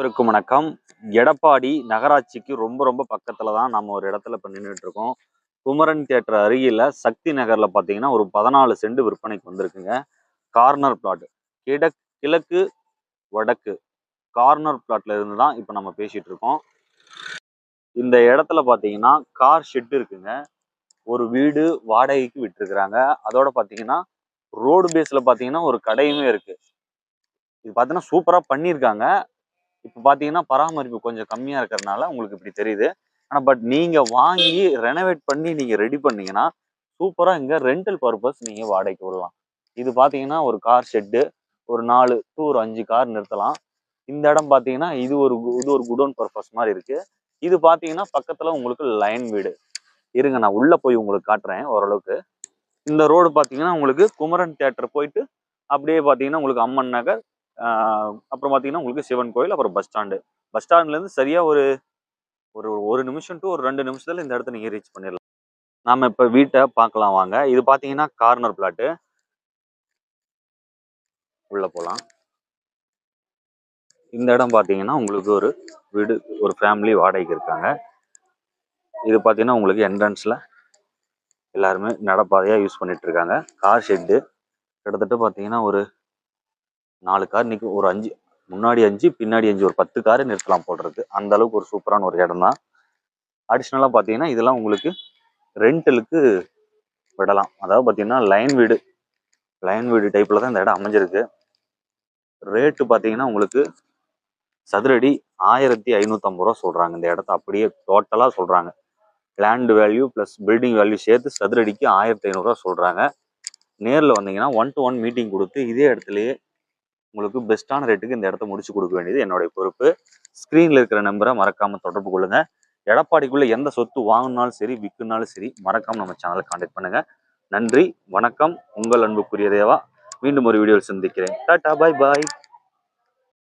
அனைவருக்கும் வணக்கம். எடப்பாடி நகராட்சிக்கு ரொம்ப ரொம்ப பக்கத்துல தான் நம்ம ஒரு இடத்துல இப்போ நின்றுட்டு இருக்கோம். குமரன் தியேட்டர் அருகில சக்தி நகர்ல பார்த்தீங்கன்னா ஒரு பதினாலு சென்ட் விற்பனைக்கு வந்திருக்குங்க. Corner plot. கிட கிழக்கு வடக்கு. கார்னர் பிளாட்ல இருந்து தான் இப்போ நம்ம பேசிட்டு இருக்கோம். இந்த இடத்துல பார்த்தீங்கன்னா கார் ஷெட் இருக்குங்க. ஒரு வீடு வாடகைக்கு விட்டுருக்குறாங்க. அதோட பார்த்தீங்கன்னா ரோடு பேஸில் பார்த்தீங்கன்னா ஒரு கடையுமே இருக்கு. இது பார்த்தீங்கன்னா சூப்பராக பண்ணியிருக்காங்க இப்போ பார்த்தீங்கன்னா பராமரிப்பு கொஞ்சம் கம்மியாக இருக்கிறதுனால உங்களுக்கு இப்படி தெரியுது. ஆனால் பட் நீங்கள் வாங்கி ரெனோவேட் பண்ணி நீங்கள் ரெடி பண்ணீங்கன்னா சூப்பராக இங்கே ரெண்டல் பர்பஸ் நீங்கள் வாடகைக்கு விடலாம். இது பார்த்தீங்கன்னா ஒரு கார் ஷெட்டு ஒரு நாலு டூ ஒரு அஞ்சு கார் நிறுத்தலாம். இந்த இடம் பார்த்தீங்கன்னா இது ஒரு கு- இது ஒரு குடோன் பர்பஸ் மாதிரி இருக்கு. இது பார்த்தீங்கன்னா பக்கத்தில் உங்களுக்கு லைன் வீடு. இருங்க நான் உள்ளே போய் உங்களுக்கு காட்டுறேன் ஓரளவுக்கு. இந்த ரோடு பார்த்தீங்கன்னா உங்களுக்கு குமரன் தியேட்டர் போயிட்டு அப்படியே பார்த்தீங்கன்னா உங்களுக்கு அம்மன் நகர் அப்புறம் பார்த்தீங்கன்னா உங்களுக்கு சிவன் கோயில் அப்புறம் பஸ் ஸ்டாண்டு பஸ் ஸ்டாண்ட்லேருந்து சரியாக ஒரு ஒரு ஒரு நிமிஷம் டு ஒரு ரெண்டு நிமிஷத்துல இந்த இடத்த நீங்கள் ரீச் பண்ணிடலாம் நாம இப்போ வீட்டை பார்க்கலாம் வாங்க. இது பார்த்தீங்கன்னா கார்னர் பிளாட்டு உள்ள போகலாம் இந்த இடம் பார்த்தீங்கன்னா உங்களுக்கு ஒரு வீடு ஒரு ஃபேமிலி வாடகைக்கு இருக்காங்க. இது பார்த்தீங்கன்னா உங்களுக்கு என்ட்ரன்ஸில் எல்லாருமே நடப்பாதையாக யூஸ் பண்ணிட்டு இருக்காங்க. கார் ஷெட்டு கிட்டத்தட்ட பார்த்தீங்கன்னா ஒரு நாலு கார் நிற்கும் ஒரு அஞ்சு முன்னாடி அஞ்சு பின்னாடி அஞ்சு ஒரு பத்து காரை நிறுத்தலாம் போடுறது அந்த அளவுக்கு ஒரு சூப்பரான ஒரு இடம் தான். அடிஷ்னலாக பார்த்தீங்கன்னா இதெல்லாம் உங்களுக்கு ரெண்டலுக்கு விடலாம். அதாவது பார்த்தீங்கன்னா லைன் வீடு லைன் வீடு டைப்பில் தான் இந்த இடம் அமைஞ்சிருக்கு. ரேட்டு பார்த்தீங்கன்னா உங்களுக்கு சதுரடி ஆயிரத்தி ஐநூற்றம்பது ரூபா சொல்கிறாங்க இந்த இடத்த அப்படியே டோட்டலாக சொல்கிறாங்க land value plus building value சேர்த்து சதுரடிக்கு ஆயிரத்தி ஐநூறுரூவா சொல்கிறாங்க நேரில் வந்தீங்கன்னா ஒன் டு ஒன் மீட்டிங் கொடுத்து இதே இடத்துலையே உங்களுக்கு பெஸ்ட்டான ரேட்டுக்கு இந்த இடத்த முடிச்சு கொடுக்க வேண்டியது என்னுடைய பொறுப்பு. ஸ்க்ரீனில் இருக்கிற நம்பரை மறக்காமல் தொடர்பு கொள்ளுங்க. எடப்பாடிக்குள்ளே எந்த சொத்து வாங்கினாலும் சரி விற்குனாலும் சரி மறக்காமல் நம்ம சேனலை காண்டாக்ட் பண்ணுங்கள் நன்றி வணக்கம். உங்கள் அன்புக்குரிய தேவா. மீண்டும் ஒரு வீடியோவில் சந்திக்கிறேன். டாட்டா பாய் பாய்